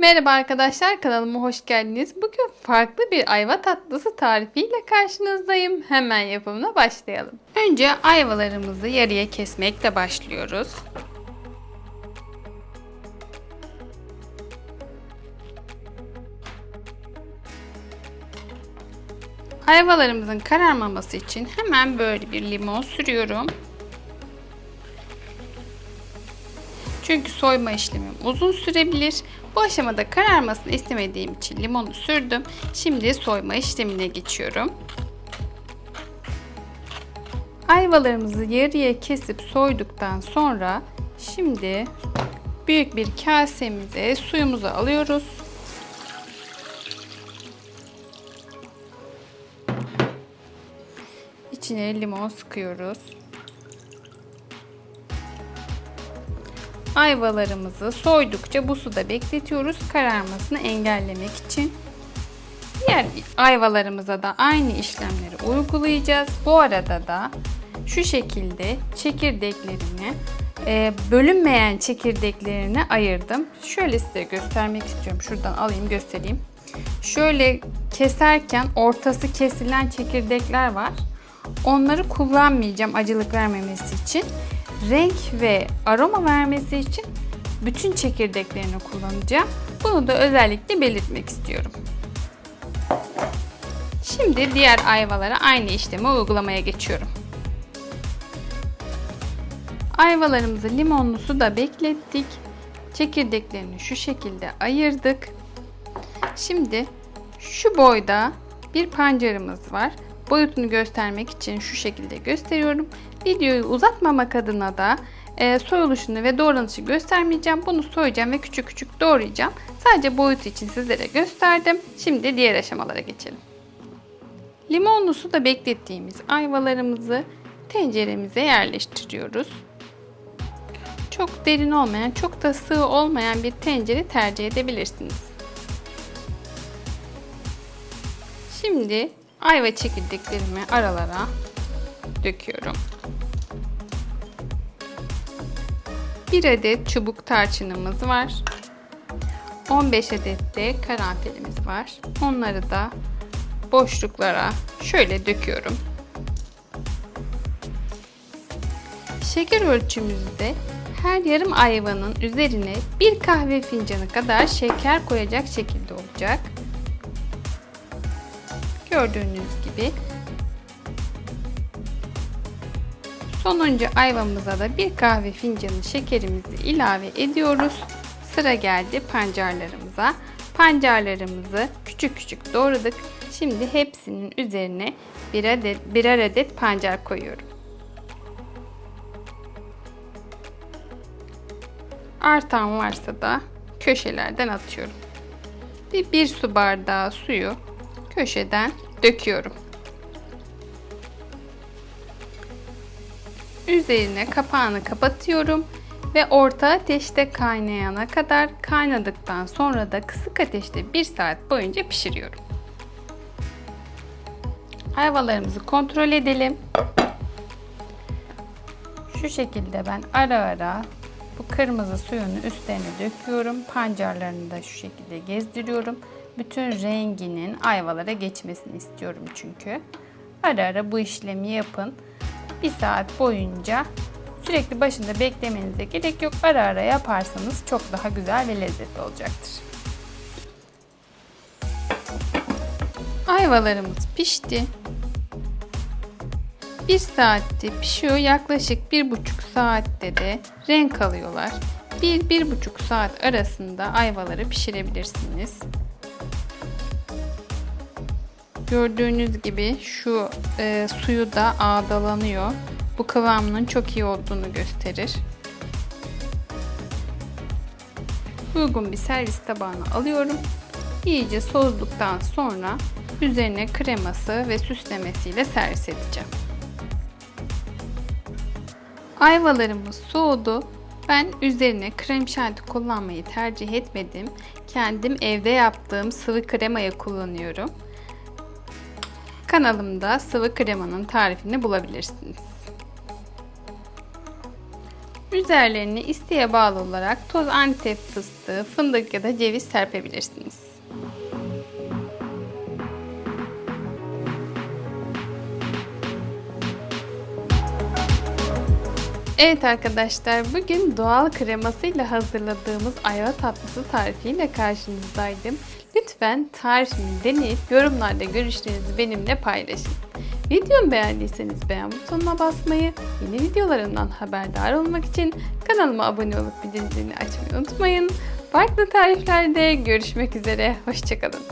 Merhaba arkadaşlar kanalıma hoş geldiniz. Bugün farklı bir ayva tatlısı tarifiyle karşınızdayım. Hemen yapımına başlayalım. Önce ayvalarımızı yarıya kesmekle başlıyoruz. Ayvalarımızın kararmaması için hemen böyle bir limon sürüyorum. Çünkü soyma işlemim uzun sürebilir. Bu aşamada kararmasını istemediğim için limonu sürdüm. Şimdi soyma işlemine geçiyorum. Ayvalarımızı yarıya kesip soyduktan sonra şimdi büyük bir kasemize suyumuzu alıyoruz. İçine limon sıkıyoruz. Ayvalarımızı soydukça bu suda bekletiyoruz kararmasını engellemek için. Diğer ayvalarımıza da aynı işlemleri uygulayacağız. Bu arada da şu şekilde çekirdeklerini e, bölünmeyen çekirdeklerini ayırdım. Şöyle size göstermek istiyorum. Şuradan alayım göstereyim. Şöyle keserken ortası kesilen çekirdekler var. Onları kullanmayacağım acılık vermemesi için. Renk ve aroma vermesi için bütün çekirdeklerini kullanacağım. Bunu da özellikle belirtmek istiyorum. Şimdi diğer ayvalara aynı işlemi uygulamaya geçiyorum. Ayvalarımızı limonlu suda beklettik. Çekirdeklerini şu şekilde ayırdık. Şimdi şu boyda bir pancarımız var. Boyutunu göstermek için şu şekilde gösteriyorum. Videoyu uzatmamak adına da e, soyuluşunu ve doğranışı göstermeyeceğim. Bunu soyacağım ve küçük küçük doğrayacağım. Sadece boyutu için sizlere gösterdim. Şimdi diğer aşamalara geçelim. Limonlu suda beklettiğimiz ayvalarımızı tenceremize yerleştiriyoruz. Çok derin olmayan, çok da sığ olmayan bir tencere tercih edebilirsiniz. Şimdi ayva çekirdeklerimi aralara döküyorum. Bir adet çubuk tarçınımız var. 15 adet de karanfilimiz var. Onları da boşluklara şöyle döküyorum. Şeker ölçümüzde her yarım ayvanın üzerine bir kahve fincanı kadar şeker koyacak şekilde olacak. Gördüğünüz gibi sonuncu ayvamıza da bir kahve fincanı şekerimizi ilave ediyoruz. Sıra geldi pancarlarımıza. Pancarlarımızı küçük küçük doğradık. Şimdi hepsinin üzerine bir adet, birer adet pancar koyuyorum. Artan varsa da köşelerden atıyorum. Bir, bir su bardağı suyu köşeden döküyorum. Üzerine kapağını kapatıyorum ve orta ateşte kaynayana kadar kaynadıktan sonra da kısık ateşte 1 saat boyunca pişiriyorum. Ayvalarımızı kontrol edelim. Şu şekilde ben ara ara bu kırmızı suyunu üstlerine döküyorum. Pancarlarını da şu şekilde gezdiriyorum. Bütün renginin ayvalara geçmesini istiyorum çünkü. Ara ara bu işlemi yapın. Bir saat boyunca sürekli başında beklemenize gerek yok. Ara ara yaparsanız çok daha güzel ve lezzetli olacaktır. Ayvalarımız pişti. Bir saatte pişiyor. Yaklaşık bir buçuk saatte de renk alıyorlar. Bir, bir buçuk saat arasında ayvaları pişirebilirsiniz. Gördüğünüz gibi şu e, suyu da ağdalanıyor. Bu kıvamının çok iyi olduğunu gösterir. Uygun bir servis tabağına alıyorum. İyice soğuduktan sonra üzerine kreması ve süslemesiyle servis edeceğim. Ayvalarımız soğudu. Ben üzerine krem şanti kullanmayı tercih etmedim. Kendim evde yaptığım sıvı kremayı kullanıyorum. Kanalımda sıvı kremanın tarifini bulabilirsiniz. Üzerlerine isteğe bağlı olarak toz antep fıstığı, fındık ya da ceviz serpebilirsiniz. Evet arkadaşlar bugün doğal kremasıyla hazırladığımız ayva tatlısı tarifiyle karşınızdaydım. Lütfen tarifimi deneyip yorumlarda görüşlerinizi benimle paylaşın. Videomu beğendiyseniz beğen butonuna basmayı, yeni videolarımdan haberdar olmak için kanalıma abone olup bildirim zilini açmayı unutmayın. Farklı tariflerde görüşmek üzere, hoşçakalın.